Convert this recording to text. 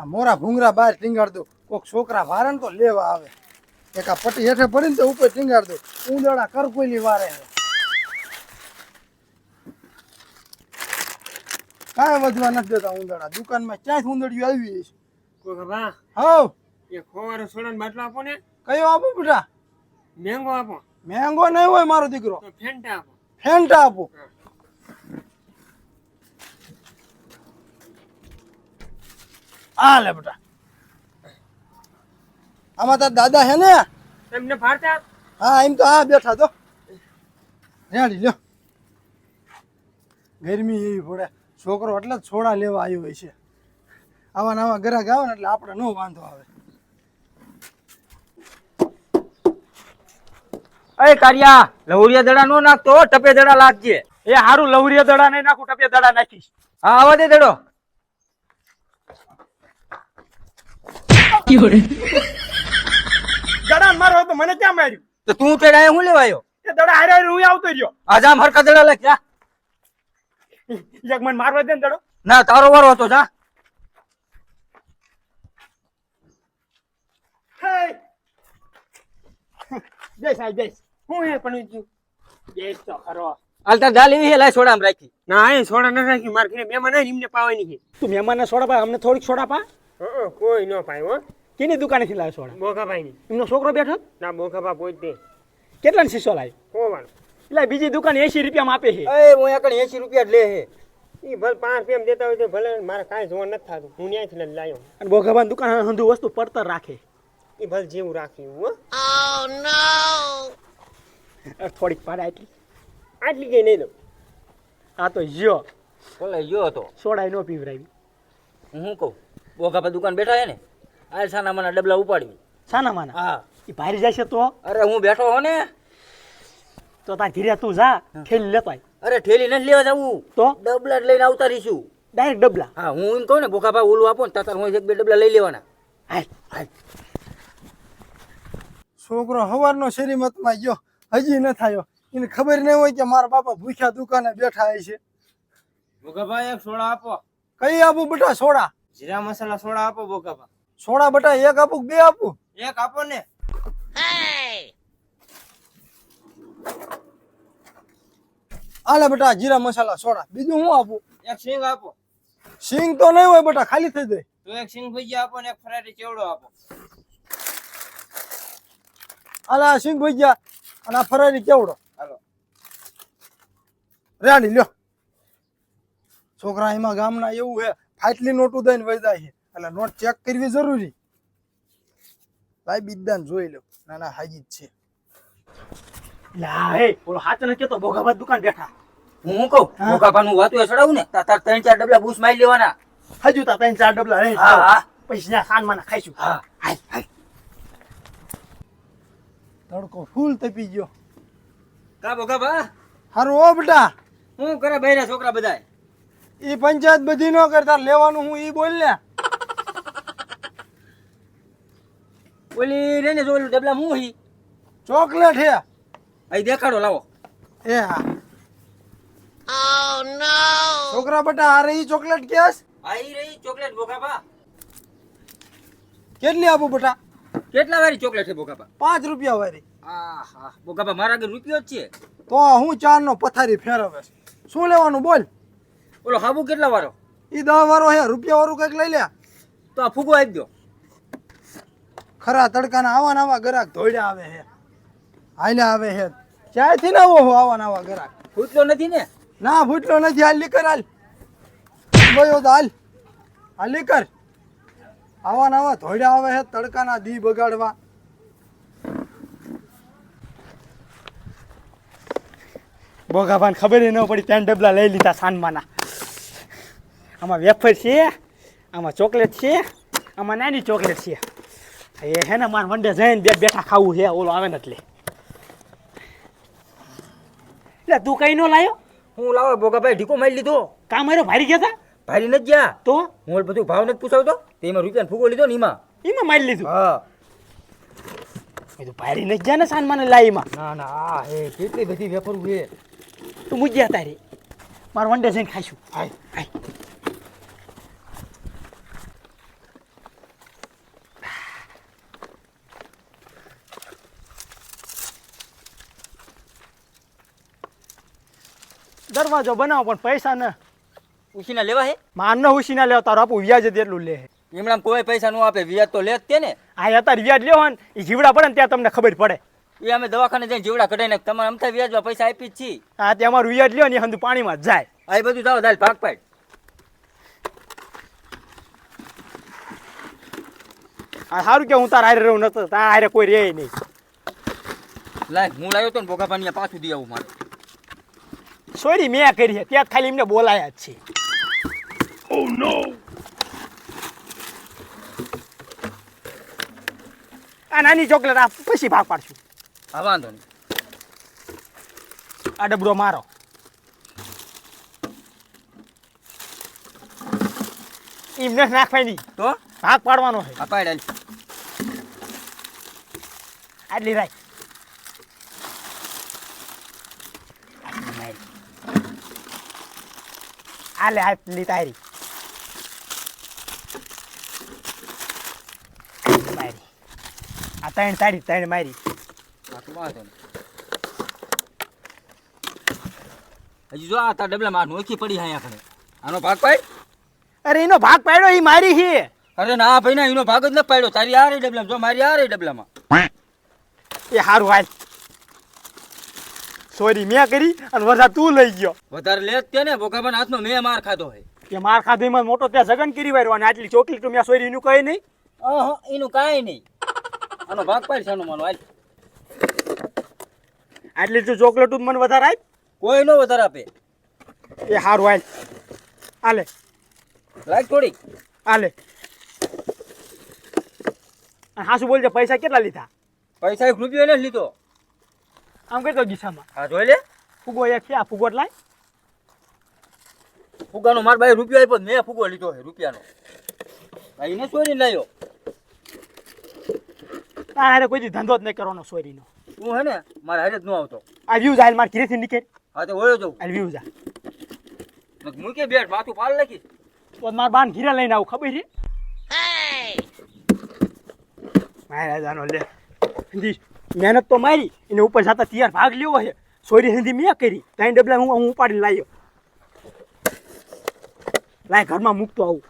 આ મોરા ભૂંગરા બહાર ટીંગાડ દો. કોઈક છોકરા વારે તો લેવા આવે. એક આ પટ્ટી હેઠે પડીને તો ઉપર ટીંગાડ દો. ઉંદરડા કરકોલી વારે કાંઈ વધવા નથી દેતા ઉંદરડા. દુકાનમાં ક્યાંય ઉંદરડિયું આવી છે કોઈ ખબર હવ. એ ખોવારો સોડાનો બાટલો આપો ને. કયો આપો બેટા? મેંગો આપો. મેંગો નહીં હોય મારો દીકરો. ફેન્ટા ફેંટા આપો. ફેન્ટા આપો. આ લે બેટા. આમાં તાર દાદા હે ને? એમને ફાડતા હા એમ તો આ બેઠા તો. રેડી લ્યો. ગરમી એવી પડે. છોકરો એટલે જ છોડા લેવા આવ્યો હોય છે. આવા નવા ગ્રાહક આવે ને એટલે આપણે નો વાંધો આવે. અરે કારિયા લવરિયા દડા નો નાખતો હો, ટપે દડા લાગજે. એ હારું લવરિયા દડા નહીં નાખું ટપે દડા નાખીશ. હા આવા દે દડો. દડા મારો તો મને ક્યાં માર્યું? તો તું તેડા હું લેવાયો એ દડા હારે હારે હું આવતો રહ્યો આજા હરકા દડા લે જા. એક મને મારવા દે ને દડો. ના તારો વારો હતો જા. હે. જય સાહેબ જય. હું હે પણ જય તો ખરો. હાલતા દા લેવી હે સોડામાં રાખી. ના એ સોડા ન રાખી માર ઘરે મહેમાન આવીને એમને પાવાની છે. તું મહેમાનને સોડા પા અમને થોડીક સોડા પા. કોઈ ન પાય હો. કેની દુકાનેથી લાવ્યો સોડા? બોખાભાઈ ની એમનો છોકરો બેઠો? ના બોખાભા પોતે કેટલાનો શીશો લાવ્યો કોવાનું એટલે બીજી દુકાન એસી રૂપિયામાં આપે છે. એ હું એકણ એસી રૂપિયા જ લે હે એ ભલે પાંચ રૂપિયા દેતા હોય તો ભલે મારે કાંઈ જોવા નથી થતું. હું ત્યાંથી જ લાવ્યો અને બોઘાબાન દુકાન હંધુ વસ્તુ પડતર રાખે. એ ભલે જેવું રાખ્યું હો. અરે થોડીક પાડે આટલી. આટલી કઈ નહીં દઉં. આ તો જ્યો બોલે યો તો સોડા નો પીવરાવી હું શું કહું? બોગા દુકાન બેઠા છે ને? આ સાના માના ડબલા ઉપાડવી સાના માના હા. એ ભારી જશે તો? અરે હું બેઠો હો ને? તો તાર ઘીરે તું જા ઠેલી લેતો આય. અરે ઠેલી નથી લેવા જવું. તો? ડબલા લઈને આવતા રહીશું. ડાયરેક્ટ ડબલા? હા હું એમ કહું ને ભૂખા ભાઈ ઓલું આપો ને તાર હું એક બે ડબલા લઈ લેવાના. હાલ હાલ. છોકરો સવારનો શેરીમતમાં ગયો હજી ન થયો. એને ખબર નહીં હોય કે મારા બાપા ભૂખ્યા દુકાને બેઠા છે. બોખાભાઈ એક સોડા આપો. કઈ આપો બેટા સોડા? જીરા મસાલા સોડા આપો બોખાભા સોડા બટા એક આપું બે આપું? એક આપો ને. આલે બટા જીરા મસાલા સોડા. બીજું હું આપું? એક સિંગ આપો. સિંગ તો નહીં હોય બટા ખાલી થઈ જાય. તો એક સિંગ ભજીયા આપો ને એક ફરાટી ચેવડો આપો. આલે આ સિંગ ભજીયા અને આ ફરાટી કેવડો હાલો. રેડી લ્યો. છોકરા એમાં ગામના એવું હે ફાટલી નોટું દઈને વૈદાય છે એટલે નોટ ચેક કરવી જરૂરી. ભાઈ બિદ્દાન જોઈ લો ના ના હાજી જ છે. લાહે ઓલો હાથ નથી કેતો બોઘાબાદ દુકાન બેઠા. હું કહું? બોગા નું વાતું ચડાવું ને તાર તાર ત્રણ ચાર ડબલા બૂસ મારી લેવાના. હજુ તા ત્રણ ચાર ડબલા રહે. હા હા. પૈસા ખાન માના ખાઈશું. હા હાય હાય. તડકો ફૂલ તપી ગયો. કા ભોગાભા? હારું ઓ બેટા. હું કરે બૈરા છોકરા બધા એ પંચાયત બધી ન કરતા લેવાનું હું ઈ બોલ ઓલી રેને જો ઓલું ડબલા હું હી? ચોકલેટ હે. અહીં દેખાડો લાવો. એ હા. છોકરા બટા આ રહી ચોકલેટ કેસ? આઈ રહી ચોકલેટ બોકાપા કેટલી આપું બટા? કેટલા વારી ચોકલેટ છે બોકાપા પાંચ રૂપિયા વારી. આહા હા બોગા મારા આગળ રૂપિયો જ છે. તો હું ચાર નો પથારી ફેરવે શું લેવાનું બોલ? ઓલો હાબુ કેટલા વારો? ઈ દસ વારો હે રૂપિયા વાળું કંઈક લઈ લે. તો આ ફૂગો આપી દો ખરા તડકાના આવા નવા આવા ગરાક ધોડ્યા આવે હે હાલ્યા આવે હે ક્યાંયથી ના ઓહો આવા નવા ગરાક? ફૂટલો નથી ને? ના ફૂટલો નથી. હાલ લીકર હાલ. ગયો હાલ. હાલ લીકર આવા નવા ધોળ્યા ધોડ્યા આવે હે તડકાના દી બગાડવા. બોગાભાન ખબર ન પડી ત્રણ ડબલા લઈ લીધા સાનમાના. આમાં વેફર છે આમાં ચોકલેટ છે આમાં નાની ચોકલેટ છે. એ હે ને માર વંડે જઈને બે બેઠા ખાવું છે ઓલો આવે ને એટલે. એટલે તું કઈ નો લાયો? હું લાવો બોગા ભાઈ ઢીકો મારી લીધો. કામ મારો ભારી ગયા તા? ભારી નથી ગયા? તો? હું બધું ભાવ નથી પૂછાવતો? તેમાં રૂપિયા ફૂગો લીધો ને એમાં. એમાં મારી લીધું? હા. તો ભારી નથી ગયા ને સાન સાનમાને લાઈમાં ના ના આ હે કેટલી બધી વેફરું છે. તું મુજ્યા તારી. માર વંડે જઈને ખાઈશું. હાય. હાય. દરવાજો બનાવો પણ પૈસા ને. ઉછીના લેવા હે? માન ન ના લેવા તારો આપું વ્યાજ જ એટલું લે. એમણામ કોઈ પૈસા ન આપે વ્યાજ તો લે જ તે ને. આ અત્યારે વ્યાજ લેવો ને એ જીવડા પડે ને ત્યાં તમને ખબર પડે. એ અમે દવાખાને જઈને જીવડા કઢાઈને તમારે અમથા વ્યાજમાં પૈસા આપી જ છીએ. હા તે અમારું વ્યાજ લ્યો ને એ હંધુ પાણીમાં જ જાય. આ બધું જાઓ દાલ ભાગ પાડ. આ સારું કે હું તાર આરે રહું નતો તાર હારે કોઈ રહે નહીં. લાય હું લાવ્યો તો ને ભોગા પાણી પાછું દઈ આવું મારે. સોરી મેં કરી છે. ત્યાં ખાલી એમને બોલાયા જ છે. આ નાની ચોકલેટ આ પછી ભાગ પાડશું. હા વાંધો નહીં. આ ડબરો મારો. એમને નાખવાય નહીં તો? ભાગ પાડવાનો છે. પાડ આટલી રાખ આટલી મારી. આલે આટલી તારી. મારી. આ ત્રણ તારી ત્રણ મારી. હજી જો આ તાર ડબલામાં આ નોખી પડી હા આપણે આનો ભાગ પાડ. અરે એનો ભાગ પાડ્યો એ મારી છે. અરે ના ભાઈ ના એનો ભાગ જ ન પાડ્યો. તારી આ રહી ડબલામાં. જો મારી આ રહી ડબલામાં. એ સારું હાલ. સોરી મેં કરી અને વરસા તું લઈ ગયો. વધારે લે જ તે ને પણ હાથમાં મેં માર ખાધો હે. કે માર ખાધો એમાં મોટો ત્યાં જગન કરી વાર્યો અને આટલી ચોકલેટ મેં સોરી એનું કઈ નહીં. અહ એનું કાંઈ નહીં. આનો ભાગ પાડ છે માનો હાલ. આટલી તો ચોકલેટ મને વધારે આપ. કોઈ નો વધારે આપે. એ સારું હાલ. લાગ થોડીક. હાલે. અને હાસુ બોલજે પૈસા કેટલા લીધા? પૈસા એક રૂપિયો નથી લીધો. આમ કરતો દિશામાં. હા જોઈ લે. ફુગો એક છે આ ફુગો જ લાય. ફુગાનો માર ભાઈ રૂપિયો આપ્યો મેં ફુગો લીધો છે રૂપિયાનો. ભાઈ એને ચોરી લાયો તારે હારે કોઈ દી ધંધો જ નહીં કરવાનો ચોરીનો તું હે ને મારે હારે જ ન આવતો. આ વ્યૂ જાય મારે ઘરેથી નીકળ. હા તો ઓયો જવું આ વ્યૂ જા. મૂકે બેઠ માથું પાડ લખી તો માર બાન ઘીરા લઈને આવું ખબર છે? મારા જાનો લે. હિન્દી મહેનત તો મારી, એને ઉપર જતા તૈયાર ભાગ લેવો છે સોરી હિન્દી મેં કરી. ત્રણ ડબલા હું હું ઉપાડીને લાવ્યો લાય, ઘરમાં મૂકતો આવું.